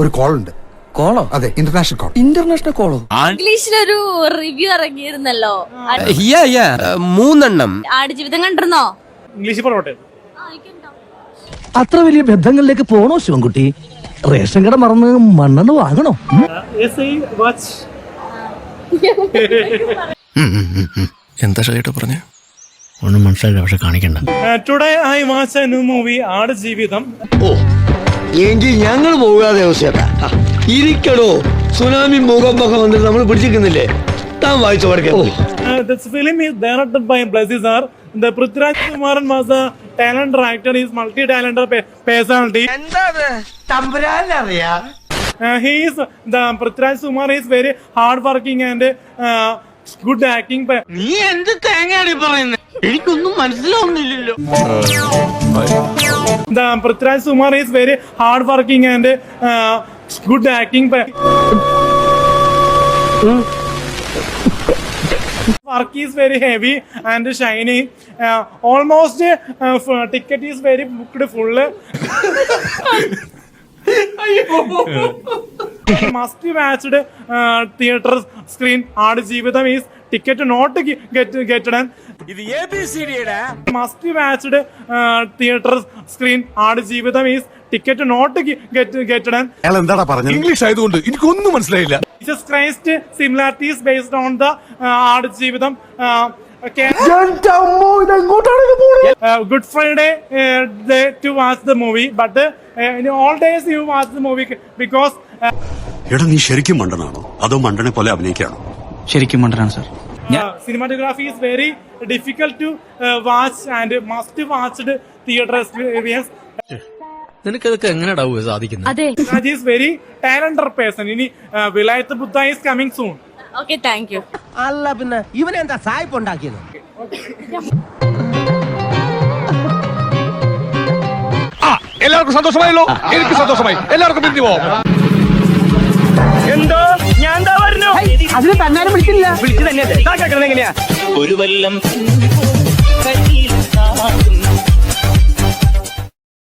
ഒരു കോൾ ഉണ്ട്. കോളോ അതെ ഇന്റർനാഷണൽ കോൾ ഇന്റർനാഷണൽ കോളോ ഇംഗ്ലീഷിലൊരു റിവ്യൂ ഇറങ്ങിയിരുന്നല്ലോ. യാ യാ മൂന്നെണ്ണം. ആടുജീവിതം കണ്ടിരുന്നോ? ഇംഗ്ലീഷിൽ പറഞ്ഞോട്ടെ അത്ര വലിയ ബന്ധങ്ങളിലേക്ക് പോണോ ശിവൻകുട്ടി? റേഷൻ കട മറന്ന് മണ്ണെണ്ണ വാങ്ങണോ? വാച്ച് എന്താ ഷൈട്ട് പറഞ്ഞേ? ഒന്നും മനസ്സിലായില്ല പക്ഷെ കാണിക്കണ്ട. Today I watch a new movie Aadu Jeevitham ഓ. എങ്കിൽ ഞങ്ങൾ പോകാതെ അവസ്ഥ ഇരിക്കടോ. സുനാമി മുഖം വന്നിട്ട് നമ്മൾ പിടിച്ചിരിക്കുന്നില്ലേ? താൻ വായിച്ചു പഠിക്കാൻ this film is directed by Blessy sir the Prithviraj Kumaran talent actor is multi personality Prithviraj Kumar is very hard working and good acting നീ എന്ത് തേങ്ങയാണ് പറയുന്നത് എനിക്കൊന്നും മനസ്സിലാവുന്നില്ലല്ലോ. The Prithviraj Kumar is very hard working and good heavy and shiny uh, almost uh, f- ticket is very booked full must be uh, theater screen ആട് ജീവിതം is ticket not ge- get getted and must be watched uh, theater screen ആട് ജീവിതം is ticket not ge- get getted and അയാൾ എന്താടാ പറഞ്ഞത് English ആയതുകൊണ്ട് എനിക്കൊന്നും മനസ്സിലായില്ല Christ similarities based on the uh, ആട് ജീവിതം uh, uh, uh, to watch the movie, but uh, in all days you watch the movie because uh, എടാ നീ ശരിക്കും മണ്ടനാണോ അതോ മണ്ടനെ പോലെ അഭിനയിക്കാണോ ശരിക്കും മണ്ടനാണ് sir. Cinematography is very very to watch and must and must watched theater experience. നിനക്കതൊക്കെ എങ്ങനെ സാധിക്കുന്നത് അതെ. Is very talented person. ഇനി Vilayath Buddha is coming soon okay thank you അല്ല പിന്നെ ഇവനെന്താ സായിപ്പ് ഉണ്ടാക്കിയത്? എല്ലാവർക്കും സന്തോഷമായല്ലോ. എനിക്ക് സന്തോഷമായി. എല്ലാവർക്കും എന്തോ പോവാം അതിന് തന്നാലും വിളിച്ചില്ല. എങ്ങനെയാ? ഒരു വല്ലം